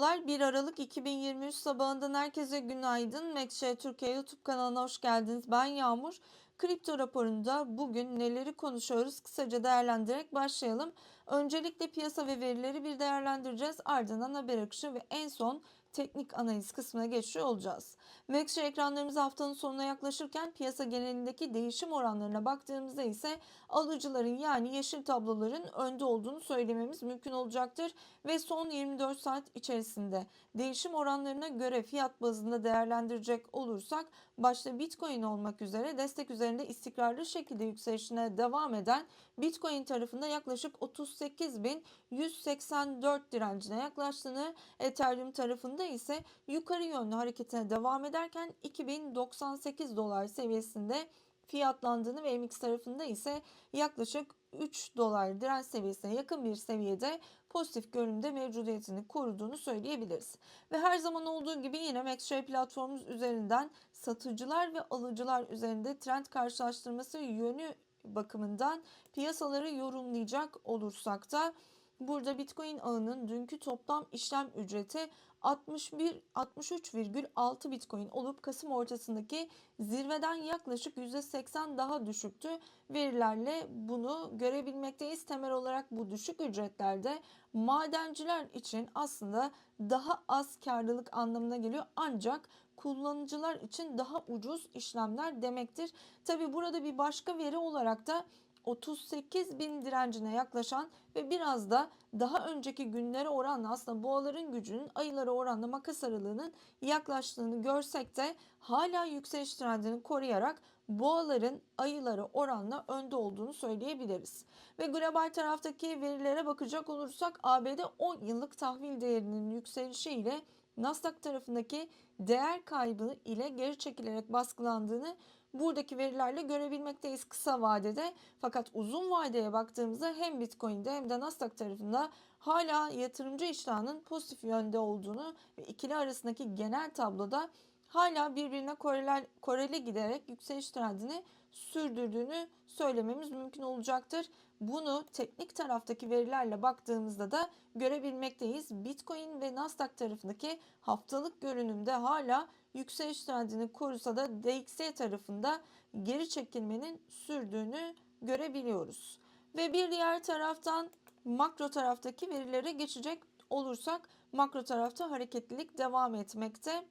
Merhabalar 1 Aralık 2023 sabahından herkese günaydın. Maxshare Türkiye YouTube kanalına hoş geldiniz. Ben Yağmur. Kripto raporunda bugün neleri konuşuyoruz kısaca değerlendirerek başlayalım. Öncelikle piyasa ve verileri bir değerlendireceğiz. Ardından haber akışı ve en son teknik analiz kısmına geçiyor olacağız. Maxshare ekranlarımız haftanın sonuna yaklaşırken piyasa genelindeki değişim oranlarına baktığımızda ise alıcıların yani yeşil tabloların önde olduğunu söylememiz mümkün olacaktır ve son 24 saat içerisinde değişim oranlarına göre fiyat bazında değerlendirecek olursak başta Bitcoin olmak üzere destek üzerinde istikrarlı şekilde yükselişine devam eden Bitcoin tarafında yaklaşık 38.184 direncine yaklaştığını, Ethereum tarafında ise yukarı yönlü hareketine devam ederken 2098 dolar seviyesinde fiyatlandığını ve MX tarafında ise yaklaşık 3 dolar direnç seviyesine yakın bir seviyede pozitif görünümde mevcudiyetini koruduğunu söyleyebiliriz. Ve her zaman olduğu gibi yine MaxShare platformumuz üzerinden satıcılar ve alıcılar üzerinde trend karşılaştırması yönü bakımından piyasaları yorumlayacak olursak da burada Bitcoin ağının dünkü toplam işlem ücreti 61 63,6 Bitcoin olup Kasım ortasındaki zirveden yaklaşık %80 daha düşüktü. Verilerle bunu görebilmekteyiz. Temel olarak bu düşük ücretlerde madenciler için aslında daha az karlılık anlamına geliyor. Ancak kullanıcılar için daha ucuz işlemler demektir. Tabi burada bir başka veri olarak da 38 bin direncine yaklaşan ve biraz da daha önceki günlere oranla aslında boğaların gücünün ayılara oranla makas aralığının yaklaştığını görsek de hala yükseliş trendini koruyarak boğaların ayılara oranla önde olduğunu söyleyebiliriz. Ve global taraftaki verilere bakacak olursak ABD 10 yıllık tahvil değerinin yükselişiyle Nasdaq tarafındaki değer kaybı ile geri çekilerek baskılandığını buradaki verilerle görebilmekteyiz kısa vadede. Fakat uzun vadeye baktığımızda hem Bitcoin'de hem de Nasdaq tarafında hala yatırımcı iştahının pozitif yönde olduğunu ve ikili arasındaki genel tabloda hala birbirine koreli, koreli giderek yükseliş trendini sürdürdüğünü söylememiz mümkün olacaktır. Bunu teknik taraftaki verilerle baktığımızda da görebilmekteyiz. Bitcoin ve Nasdaq tarafındaki haftalık görünümde hala yükseliş trendini korusa da DXY tarafında geri çekilmenin sürdüğünü görebiliyoruz. Ve bir diğer taraftan makro taraftaki verilere geçecek olursak makro tarafta hareketlilik devam etmekte.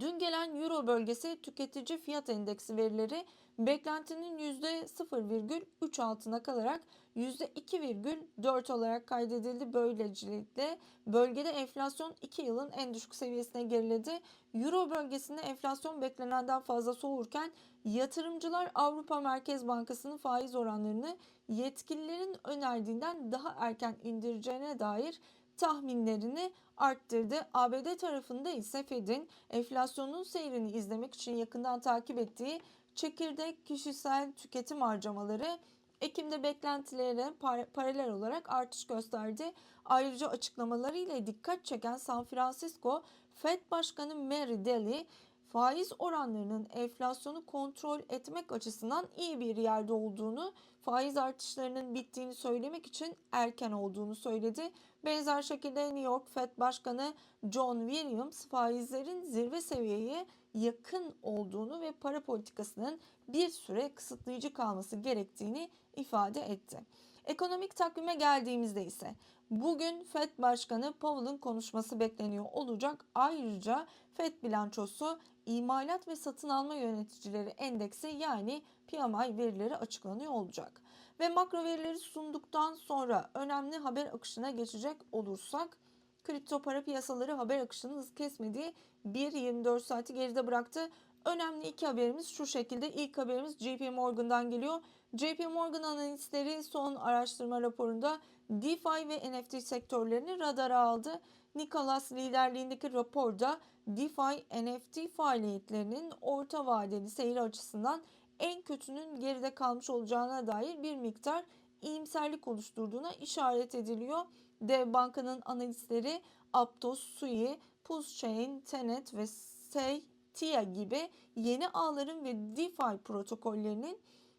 Dün gelen Euro bölgesi tüketici fiyat endeksi verileri beklentinin %0,3 altına kalarak %2,4 olarak kaydedildi. Böylelikle bölgede enflasyon 2 yılın en düşük seviyesine geriledi. Euro bölgesinde enflasyon beklenenden fazla soğurken yatırımcılar Avrupa Merkez Bankası'nın faiz oranlarını yetkililerin önerdiğinden daha erken indireceğine dair tahminlerini arttırdı. ABD tarafında ise Fed'in enflasyonun seyrini izlemek için yakından takip ettiği çekirdek kişisel tüketim harcamaları Ekim'de beklentilere paralel olarak artış gösterdi. Ayrıca açıklamalarıyla dikkat çeken San Francisco Fed Başkanı Mary Daly faiz oranlarının enflasyonu kontrol etmek açısından iyi bir yerde olduğunu, faiz artışlarının bittiğini söylemek için erken olduğunu söyledi. Benzer şekilde New York Fed Başkanı John Williams faizlerin zirve seviyeye yakın olduğunu ve para politikasının bir süre kısıtlayıcı kalması gerektiğini ifade etti. Ekonomik takvime geldiğimizde ise bugün FED Başkanı Powell'ın konuşması bekleniyor olacak. Ayrıca FED bilançosu imalat ve satın alma yöneticileri endeksi yani PMI verileri açıklanıyor olacak. Ve makro verileri sunduktan sonra önemli haber akışına geçecek olursak kripto para piyasaları haber akışının hız kesmediği 1-24 saati geride bıraktı. Önemli iki haberimiz şu şekilde. İlk haberimiz JP Morgan'dan geliyor. JP Morgan analistleri son araştırma raporunda DeFi ve NFT sektörlerini radara aldı. Nicholas liderliğindeki raporda DeFi NFT faaliyetlerinin orta vadeli seyir açısından en kötünün geride kalmış olacağına dair bir miktar iyimserlik oluşturduğuna işaret ediliyor. Dev Banka'nın analistleri Aptos, Sui, Pulsechain, Tenet ve Sei TIA gibi yeni ağların ve DeFi protokollerinin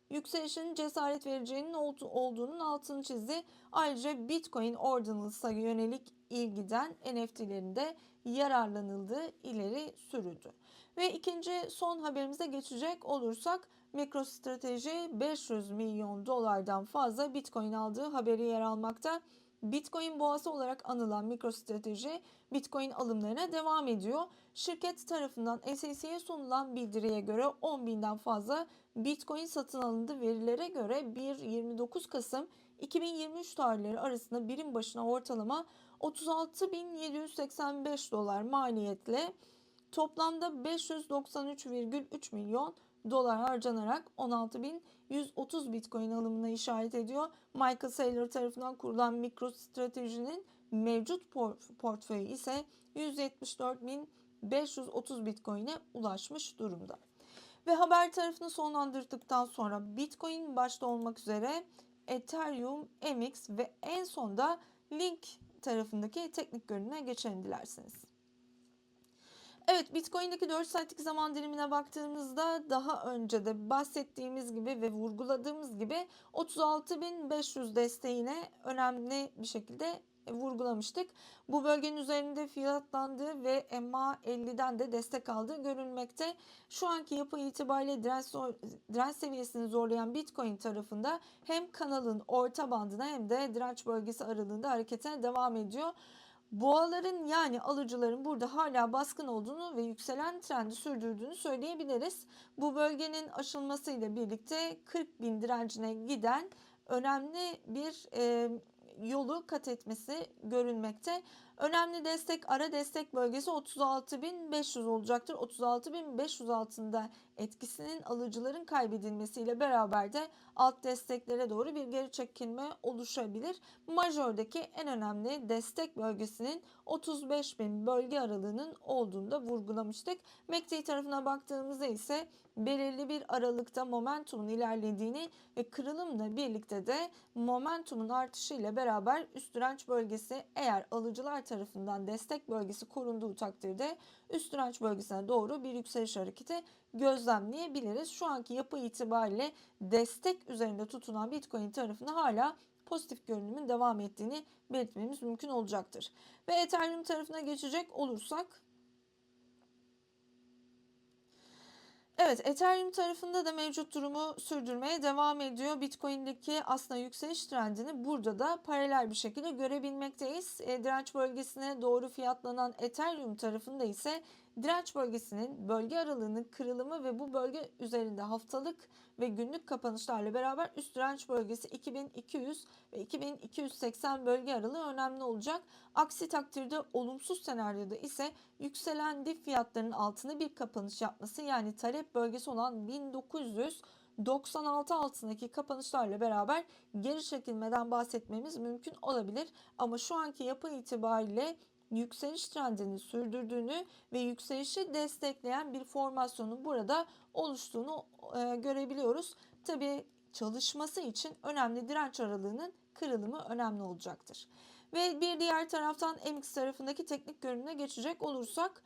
yükselişin cesaret vereceğinin ol- olduğunun altını çizdi. Ayrıca Bitcoin Ordinals'a yönelik ilgiden NFT'lerinde yararlanıldığı ileri sürüldü. Ve ikinci son haberimize geçecek olursak MicroStrateji 500 milyon dolardan fazla Bitcoin aldığı haberi yer almakta. Bitcoin boğası olarak anılan MicroStrateji Bitcoin alımlarına devam ediyor. Şirket tarafından SEC'ye sunulan bildiriye göre 10 binden fazla Bitcoin satın alındı. Verilere göre 1-29 Kasım 2023 tarihleri arasında birim başına ortalama 36.785 dolar maliyetle toplamda 593,3 milyon dolar harcanarak 16.130 Bitcoin alımına işaret ediyor. Michael Saylor tarafından kurulan MicroStrategy'nin mevcut por- portföyü ise 174.530 Bitcoin'e ulaşmış durumda. Ve haber tarafını sonlandırdıktan sonra Bitcoin başta olmak üzere Ethereum, MX ve en sonda Link tarafındaki teknik görünüme geçelim dilerseniz. Evet Bitcoin'deki 4 saatlik zaman dilimine baktığımızda daha önce de bahsettiğimiz gibi ve vurguladığımız gibi 36.500 desteğine önemli bir şekilde vurgulamıştık. Bu bölgenin üzerinde fiyatlandığı ve MA50'den de destek aldığı görülmekte. Şu anki yapı itibariyle direnç, direnç seviyesini zorlayan Bitcoin tarafında hem kanalın orta bandına hem de direnç bölgesi aralığında harekete devam ediyor. Boğaların yani alıcıların burada hala baskın olduğunu ve yükselen trendi sürdürdüğünü söyleyebiliriz. Bu bölgenin aşılmasıyla birlikte 40 bin direncine giden önemli bir e, yolu kat etmesi görünmekte. Önemli destek ara destek bölgesi 36.500 olacaktır. 36.500 altında etkisinin alıcıların kaybedilmesiyle beraber de alt desteklere doğru bir geri çekilme oluşabilir. Majördeki en önemli destek bölgesinin 35.000 bölge aralığının olduğunu da vurgulamıştık. MACD tarafına baktığımızda ise belirli bir aralıkta momentumun ilerlediğini ve kırılımla birlikte de momentumun artışıyla beraber üst direnç bölgesi eğer alıcılar tarafından destek bölgesi korunduğu takdirde üst direnç bölgesine doğru bir yükseliş hareketi gözlemleyebiliriz. Şu anki yapı itibariyle destek üzerinde tutunan Bitcoin tarafında hala pozitif görünümün devam ettiğini belirtmemiz mümkün olacaktır. Ve Ethereum tarafına geçecek olursak Evet, Ethereum tarafında da mevcut durumu sürdürmeye devam ediyor. Bitcoin'deki aslında yükseliş trendini burada da paralel bir şekilde görebilmekteyiz. E, direnç bölgesine doğru fiyatlanan Ethereum tarafında ise direnç bölgesinin bölge aralığının kırılımı ve bu bölge üzerinde haftalık ve günlük kapanışlarla beraber üst direnç bölgesi 2200 ve 2280 bölge aralığı önemli olacak. Aksi takdirde olumsuz senaryoda ise yükselen dip fiyatlarının altında bir kapanış yapması yani talep bölgesi olan 1900 96 altındaki kapanışlarla beraber geri çekilmeden bahsetmemiz mümkün olabilir. Ama şu anki yapı itibariyle yükseliş trendini sürdürdüğünü ve yükselişi destekleyen bir formasyonun burada oluştuğunu e, görebiliyoruz. Tabi çalışması için önemli direnç aralığının kırılımı önemli olacaktır. Ve bir diğer taraftan MX tarafındaki teknik görünüme geçecek olursak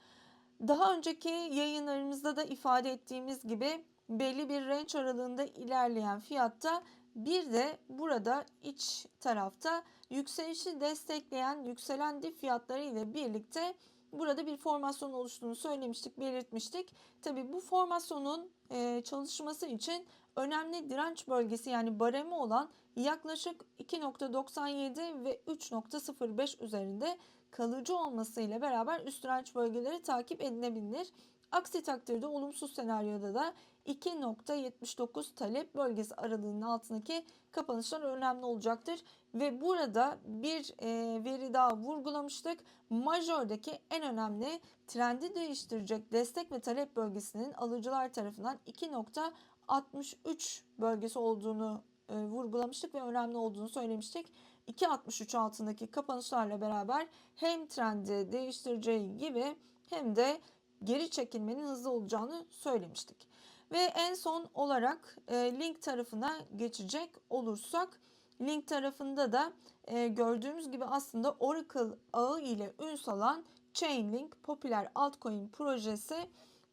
daha önceki yayınlarımızda da ifade ettiğimiz gibi belli bir range aralığında ilerleyen fiyatta bir de burada iç tarafta yükselişi destekleyen yükselen dip fiyatları ile birlikte burada bir formasyon oluştuğunu söylemiştik, belirtmiştik. Tabi bu formasyonun e, çalışması için önemli direnç bölgesi yani baremi olan yaklaşık 2.97 ve 3.05 üzerinde kalıcı olmasıyla beraber üst direnç bölgeleri takip edilebilir. Aksi takdirde olumsuz senaryoda da 2.79 talep bölgesi aralığının altındaki kapanışlar önemli olacaktır. Ve burada bir e, veri daha vurgulamıştık. Majördeki en önemli trendi değiştirecek destek ve talep bölgesinin alıcılar tarafından 2.63 bölgesi olduğunu e, vurgulamıştık ve önemli olduğunu söylemiştik. 2.63 altındaki kapanışlarla beraber hem trendi değiştireceği gibi hem de geri çekilmenin hızlı olacağını söylemiştik. Ve en son olarak e, link tarafına geçecek olursak link tarafında da e, gördüğümüz gibi aslında Oracle ağı ile ün salan Chainlink popüler altcoin projesi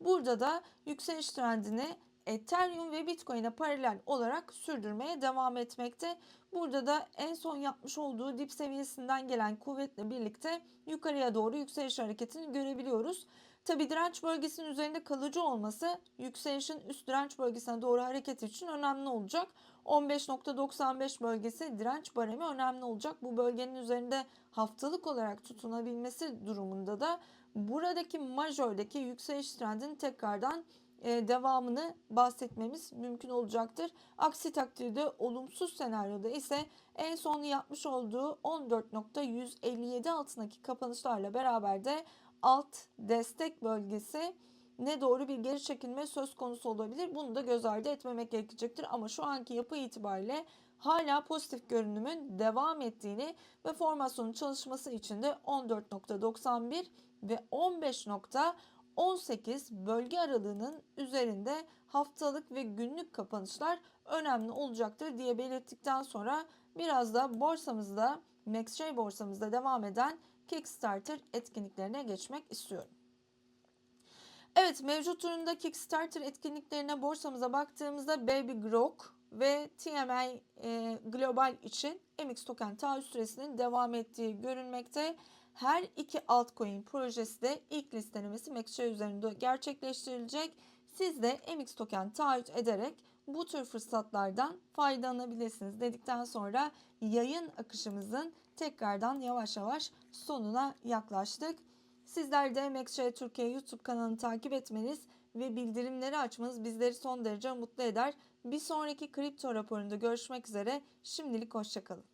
burada da yükseliş trendini Ethereum ve Bitcoin'e paralel olarak sürdürmeye devam etmekte. Burada da en son yapmış olduğu dip seviyesinden gelen kuvvetle birlikte yukarıya doğru yükseliş hareketini görebiliyoruz. Tabi direnç bölgesinin üzerinde kalıcı olması yükselişin üst direnç bölgesine doğru hareket için önemli olacak. 15.95 bölgesi direnç baremi önemli olacak. Bu bölgenin üzerinde haftalık olarak tutunabilmesi durumunda da buradaki majördeki yükseliş trendinin tekrardan e, devamını bahsetmemiz mümkün olacaktır. Aksi takdirde olumsuz senaryoda ise en son yapmış olduğu 14.157 altındaki kapanışlarla beraber de alt destek bölgesi ne doğru bir geri çekilme söz konusu olabilir. Bunu da göz ardı etmemek gerekecektir. Ama şu anki yapı itibariyle hala pozitif görünümün devam ettiğini ve formasyonun çalışması için de 14.91 ve 15.18 bölge aralığının üzerinde haftalık ve günlük kapanışlar önemli olacaktır diye belirttikten sonra biraz da borsamızda MaxJ borsamızda devam eden Kickstarter etkinliklerine geçmek istiyorum. Evet mevcut durumda Kickstarter etkinliklerine borsamıza baktığımızda Baby Grok ve TMI e, Global için MX token taahhüt süresinin devam ettiği görülmekte. Her iki altcoin projesi de ilk listelemesi MaxJ üzerinde gerçekleştirilecek. Siz de MX token taahhüt ederek bu tür fırsatlardan faydalanabilirsiniz dedikten sonra yayın akışımızın tekrardan yavaş yavaş sonuna yaklaştık. Sizler de MXJ Türkiye YouTube kanalını takip etmeniz ve bildirimleri açmanız bizleri son derece mutlu eder. Bir sonraki kripto raporunda görüşmek üzere. Şimdilik hoşçakalın.